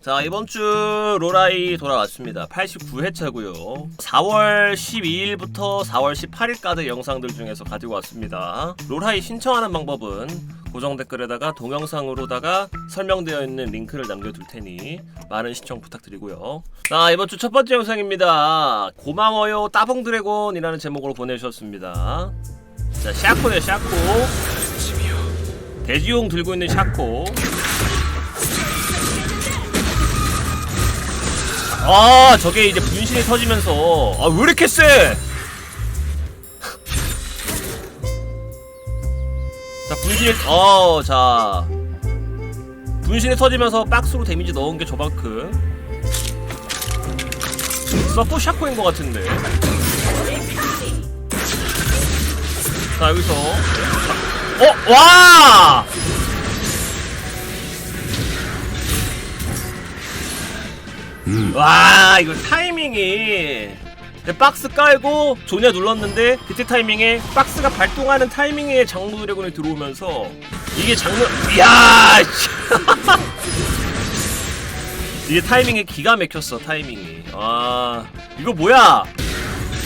자 이번 주 로라이 돌아왔습니다. 89회차고요. 4월 12일부터 4월 18일까지 영상들 중에서 가지고 왔습니다. 로라이 신청하는 방법은 고정 댓글에다가 동영상으로다가 설명되어 있는 링크를 남겨둘 테니 많은 시청 부탁드리고요. 자 이번 주 첫 번째 영상입니다. 고마워요 따봉 드래곤이라는 제목으로 보내주셨습니다 자 샤코네 샤코. 돼지용 들고 있는 샤코. 아 저게 이제 분신이 터지면서. 아 왜 이렇게 세? 자 분신이 어자. 분신이 터지면서 박스로 데미지 넣은 게 저만큼. 서포 샤코인 것 같은데 자 여기서. 어 와! 와 이거 타이밍이. 박스 깔고 조냐 눌렀는데 그때 타이밍에 박스가 발동하는 타이밍에 장무 드래곤이 들어오면서 이게 장무 야 씨. 이게 타이밍이 기가 막혔어 타이밍이. 아 이거 뭐야?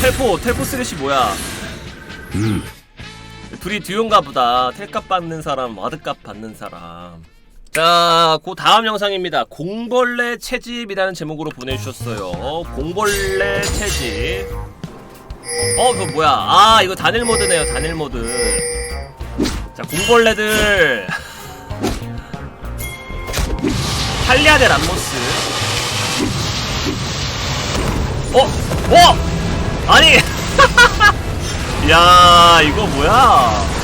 텔포 텔포 스레시 뭐야 둘이 듀오인가 보다 텔값 받는 사람 와드값 받는 사람 자, 그 다음 영상입니다. 공벌레 채집이라는 제목으로 보내주셨어요. 공벌레 채집. 어, 그거 뭐야? 아, 이거 단일 모드네요. 단일 모드. 자, 공벌레들. 탈리아 대 람모스. 어? 어? 아니! 야, 이거 뭐야?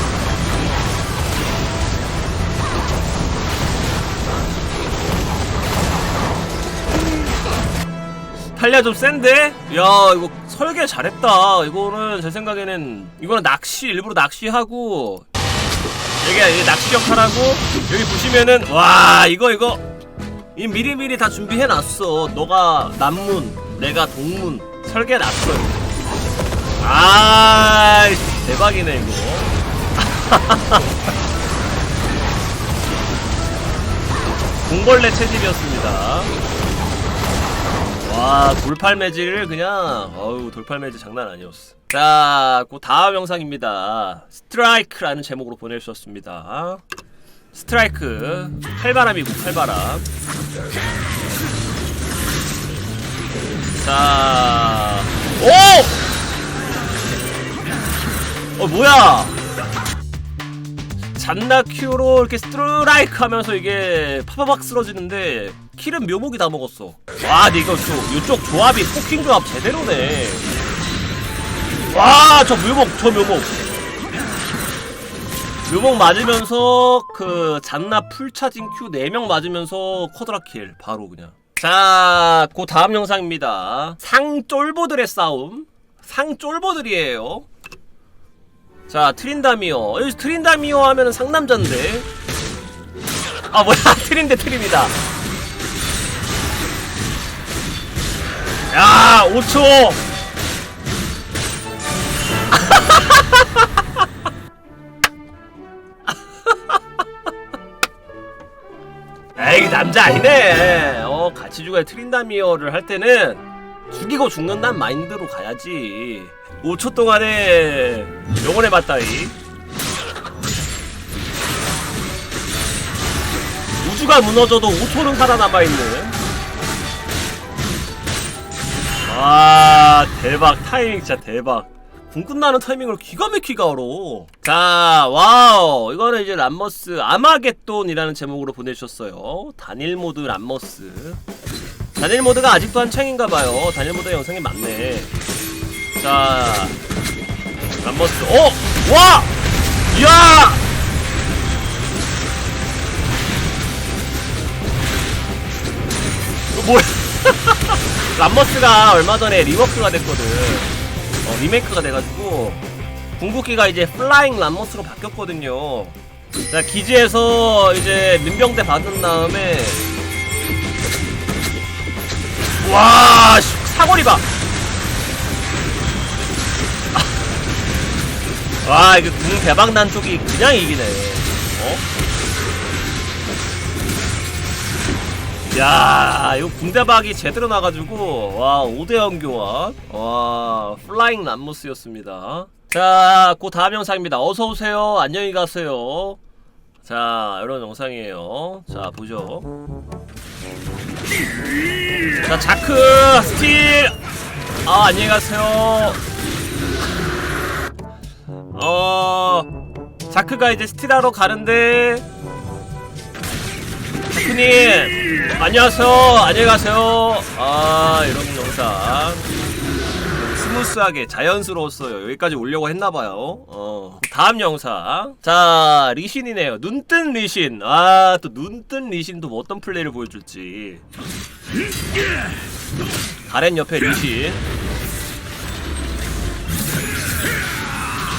탈리아 좀 센데? 야 이거 설계 잘했다 이거는 제 생각에는 이거는 낚시 일부러 낚시하고 여기 낚시 역할하고 여기 보시면은 와 이거 이거 이 미리미리 다 준비해놨어 너가 남문 내가 동문 설계해놨어 아 대박이네 이거 공벌레 채집이었습니다 와 돌팔매질 그냥 어우 돌팔매질 장난 아니었어 자, 그 다음 영상입니다. 스트라이크라는 제목으로 보내주셨습니다. 스트라이크 칼바람이고 칼바람. 자, 오! 어 뭐야? 잔나 큐로 이렇게 스트라이크 하면서 이게 파파박 쓰러지는데 킬은 묘목이 다 먹었어. 와, 근데 이거 저, 이쪽 조합이 포킹 조합 제대로네. 와, 저 묘목, 저 묘목. 묘목 맞으면서 그 잔나 풀차징 큐 4명 맞으면서 쿼드라 킬 바로 그냥. 자, 그 다음 영상입니다. 상 쫄보들의 싸움. 상 쫄보들이에요. 자, 트린다미어. 여기 트린다미어 하면은 상남자인데. 아, 뭐야. 트린 대 트린이다. 야, 5초. 에이 남자 아니네 어 같이 죽어야 트린다미어를 할 때는 죽이고 죽는단 마인드로 가야지. 5초 동안에 영혼의 맞다이. 우주가 무너져도 5초는 살아남아있는. 와 대박. 타이밍 진짜 대박. 궁 끝나는 타이밍을 기가 막히게 알아 자 와우. 이거는 이제 람머스 아마겟돈이라는 제목으로 보내주셨어요. 단일 모드 람머스 단일 모드가 아직도 한창인가봐요 단일 모드 영상이 많네 자 람머스 어! 와! 이야! 이거 뭐야 람머스가 얼마 전에 리워크가 됐거든 어, 리메이크가 돼가지고 궁극기가 이제 플라잉 람머스로 바뀌었거든요. 자 기지에서 이제 민병대 받은 다음에 와 씨, 사거리 봐. 와 이거 궁 대박 난 쪽이 그냥 이기네. 어? 야 이거 궁 대박이 제대로 나가지고 와 5대0 교환 와 플라잉 람모스였습니다. 자, 그 다음 영상입니다. 어서 오세요. 안녕히 가세요. 자, 이런 영상이에요. 자, 보죠. 자, 자크 스틸. 아, 안녕히 가세요. 어, 자크가 이제 스틸하러 가는데 자크님, 안녕하세요. 안녕히 가세요. 아, 이런 영상. 스무스하게 자연스러웠어요. 여기까지 오려고 했나봐요. 어. 다음 영상. 자, 리신이네요. 눈뜬 리신. 아, 또 눈뜬 리신도 뭐 어떤 플레이를 보여줄지. 가렌 옆에 리신.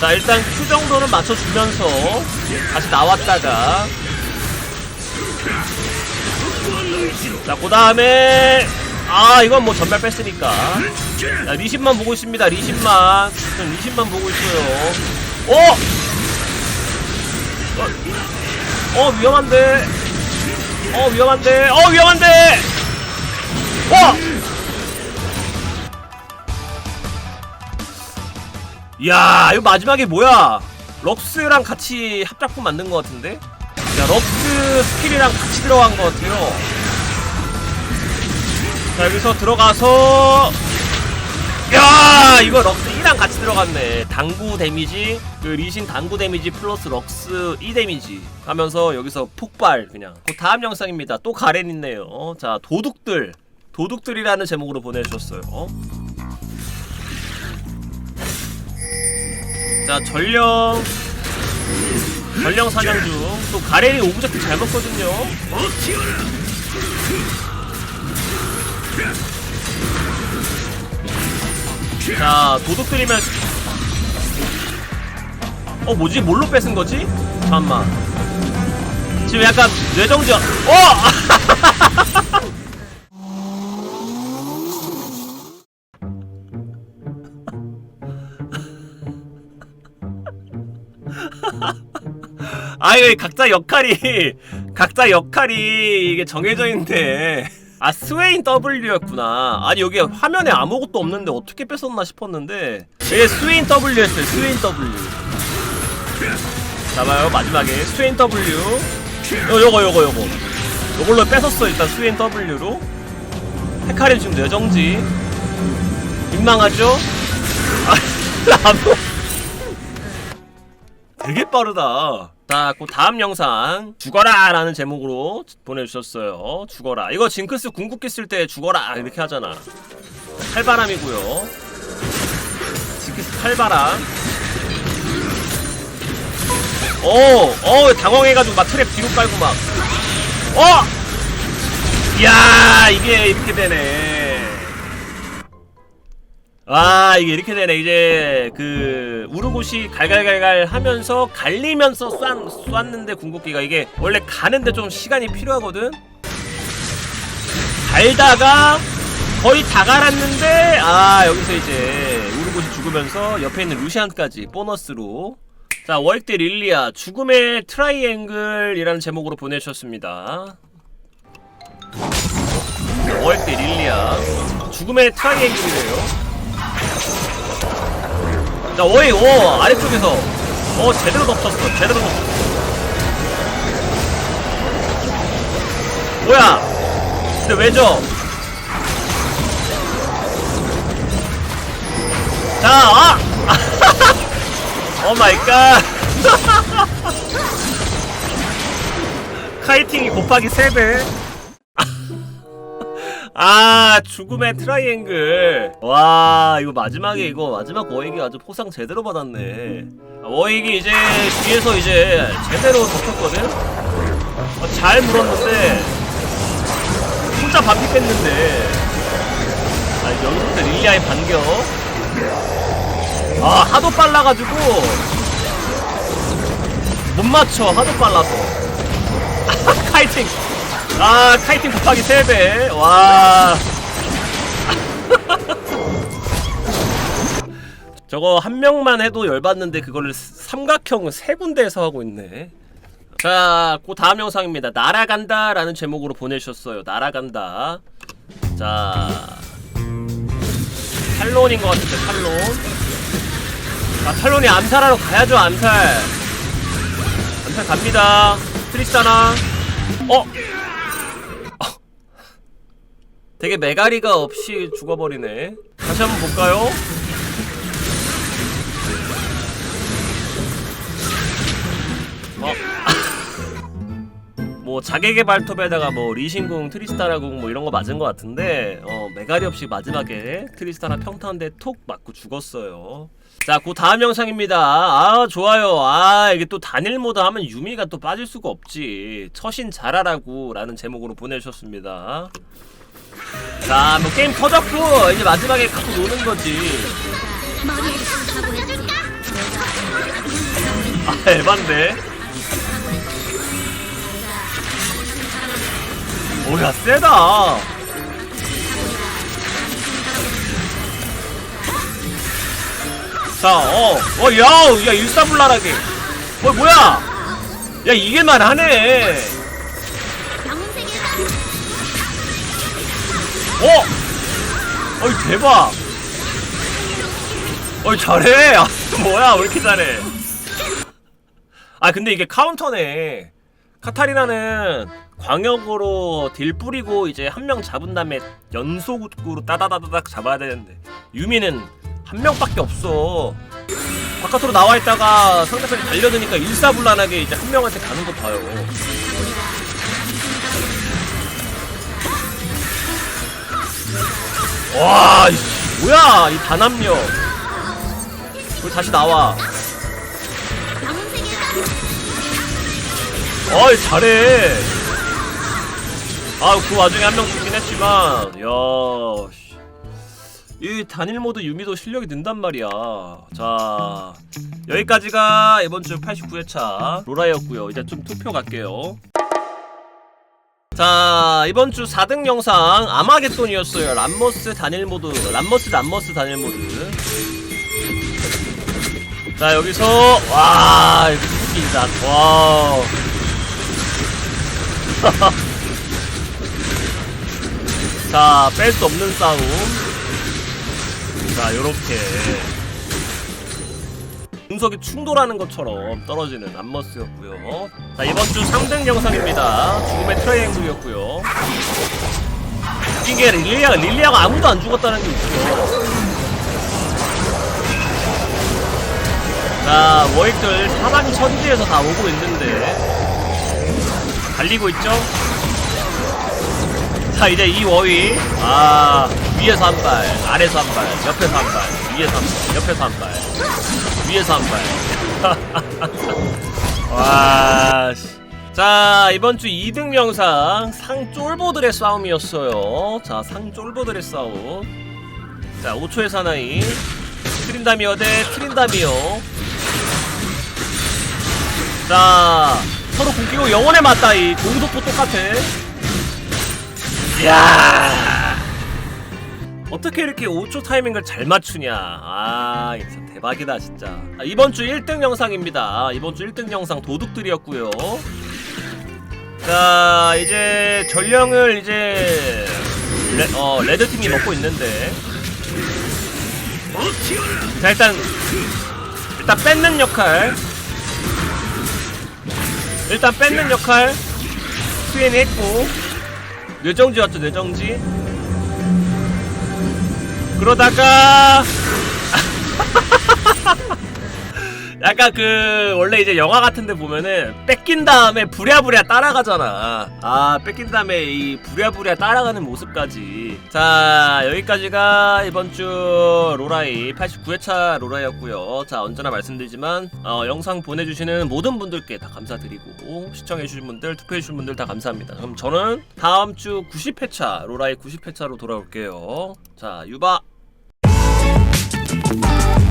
자, 일단 Q 정도는 맞춰주면서 다시 나왔다가. 자, 그 다음에 아 이건 뭐 전멸 뺐으니까. 자, 리신만 보고 있습니다 리신만. 전 리신만 보고 있어요. 어! 어, 어 위험한데. 어 위험한데. 어 위험한데! 와! 야 이거 마지막에 뭐야? 럭스랑 같이 합작품 만든 것 같은데? 야 럭스 스킬이랑 같이 들어간 것 같아요 자 여기서 들어가서. 야 이거 럭스 2랑 같이 들어갔네. 당구 데미지 그 리신 당구 데미지 플러스 럭스 2 데미지 하면서 여기서 폭발 그냥. 그 다음 영상입니다. 또 가렌 있네요. 자 도둑들. 도둑들이라는 제목으로 보내주셨어요. 자 전령. 전령 사냥 중 또 가렌이 오브젝트 잘 먹거든요 자 도둑 들이면 어 뭐지 뭘로 뺏은 거지? 잠깐만 지금 약간 뇌정지가 어! 아이 각자 역할이 각자 역할이 이게 정해져 있는데 아 스웨인 W였구나. 아니 여기 화면에 아무것도 없는데 어떻게 뺏었나 싶었는데. 이게 스웨인 W였어요 스웨인 W. 잡아요 마지막에. 스웨인 W. 요, 요거 요거 요거. 요걸로 뺏었어 일단 스웨인 W로. 헤카림 지금 뇌정지. 민망하죠? 아 아무 되게 빠르다. 자, 그 다음 영상 죽어라 라는 제목으로 보내주셨어요. 죽어라. 이거 징크스 궁극기 쓸 때 죽어라 이렇게 하잖아. 칼바람이고요. 징크스 칼바람. 오, 어, 당황해가지고 막 트랩 뒤로 깔고 막. 어! 이야, 이게 이렇게 되네. 아 이게 이렇게 되네. 이제 그 우르고시 갈갈갈갈 하면서 갈리면서 쐈, 쐈는데 궁극기가 이게 원래 가는데 좀 시간이 필요하거든? 갈다가 거의 다 갈았는데 아 여기서 이제 우르고시 죽으면서 옆에 있는 루시안까지 보너스로. 자 월대 릴리아 죽음의 트라이앵글이라는 제목으로 보내주셨습니다. 월대 릴리아 죽음의 트라이앵글이래요 자, 오이, 오, 아래쪽에서. 어, 제대로 덮쳤어. 제대로 덮쳤어. 뭐야? 근데 왜죠? 자, 아! 오 마이 갓. 카이팅이 곱하기 3배. 아 죽음의 트라이앵글. 와 이거 마지막에 이거 마지막 워익이 아주 포상 제대로 받았네. 아, 워익이 이제 뒤에서 이제 제대로 덮었거든? 어, 잘 물었는데 혼자 반피 뺐는데. 아 여기서부터 릴리아의 반격. 아 하도 빨라가지고 못 맞춰 하도 빨라서. 카이팅 아 카이팅 곱하기 3배 와 저거 한 명만 해도 열받는데 그거를 삼각형 세 군데에서 하고 있네. 자, 그 다음 영상입니다. 날아간다 라는 제목으로 보내주셨어요. 날아간다. 자, 탈론인 것 같은데 탈론. 자, 탈론이 암살하러 가야죠. 암살. 암살 갑니다. 트리스타나. 어? 되게 메가리가 없이 죽어버리네. 다시 한번 볼까요? 어. 뭐 자객의 발톱에다가 뭐 리신궁, 트리스타라궁 뭐 이런 거 맞은 것 같은데 어 메가리 없이 마지막에 트리스타나 평타한데 톡 맞고 죽었어요. 자, 그 다음 영상입니다. 아, 좋아요. 아, 이게 또 단일 모드 하면 유미가 또 빠질 수가 없지. 처신 잘하라고 라는 제목으로 보내주셨습니다. 자, 뭐 게임 터졌고 이제 마지막에 갖고 노는 거지. 아, 에반데. 오야, 세다. 자, 어, 어, 야, 야, 일사불란하게. 어, 뭐야? 야, 이게 만 하네. 어! 어이, 대박! 어이, 잘해! 아, 뭐야, 왜 이렇게 잘해? 아, 근데 이게 카운터네. 카타리나는 광역으로 딜 뿌리고 이제 한 명 잡은 다음에 연속으로 따다다다닥 잡아야 되는데 유미는 한 명밖에 없어. 바깥으로 나와 있다가 상대편이 달려드니까 일사불란하게 이제 한 명한테 가는 거 봐요. 와, 이씨, 뭐야, 이 단합력. 우리 다시 나와. 어이, 잘해. 아, 그 와중에 한 명 죽긴 했지만, 야, 씨. 이 단일 모드 유미도 실력이 는단 말이야. 자, 여기까지가 이번 주 89회차 로라였고요. 이제 좀 투표 갈게요. 자, 이번 주 4등 영상 아마겟돈이었어요. 람머스 단일 모드, 람머스 람머스 단일 모드. 자, 여기서 와, 웃긴다. 와. 자, 뺄 수 없는 싸움. 자, 요렇게. 분석이 충돌하는 것처럼 떨어지는 암머스였고요. 자, 이번 주 3등 영상입니다. 죽음의 트라이앵글이었고요. 웃긴 게 릴리아가, 릴리아가 아무도 안 죽었다는 게 웃겨. 자, 워익들 사방 천지에서 다 오고 있는데. 달리고 있죠? 자 이제 이 워위 아 위에서 한발 아래서 한발 옆에서 한발 위에서 한 발 옆에서 한 발. 위에서 한 발와 자 이번 주 2등 영상 상 쫄보들의 싸움이었어요. 자 상 쫄보들의 싸움. 자 5초의 사나이. 트린다미어 대 트린다미어 자 서로 공기고 영혼의 맞다이. 공도포 똑같아. 이야 어떻게 이렇게 5초 타이밍을 잘 맞추냐. 아 진짜 대박이다 진짜. 아, 이번 주 1등 영상입니다. 이번 주 1등 영상 도둑들이었고요. 자 이제 전령을 이제 레, 어, 레드팀이 먹고 있는데. 자 일단 일단 뺏는 역할. 일단 뺏는 역할. 수행이 했고. 뇌정지 왔죠 뇌정지 그러다가 약간 그 원래 이제 영화 같은데 보면은 뺏긴 다음에 부랴부랴 따라가잖아. 아 뺏긴 다음에 이 부랴부랴 따라가는 모습까지. 자 여기까지가 이번 주 로라이 89회차 로라이였고요. 자 언제나 말씀드리지만 어, 영상 보내주시는 모든 분들께 다 감사드리고 시청해주신 분들 투표해주신 분들 다 감사합니다. 그럼 저는 다음 주 90회차 로라이 90회차로 돌아올게요. 자 유바 Thank you.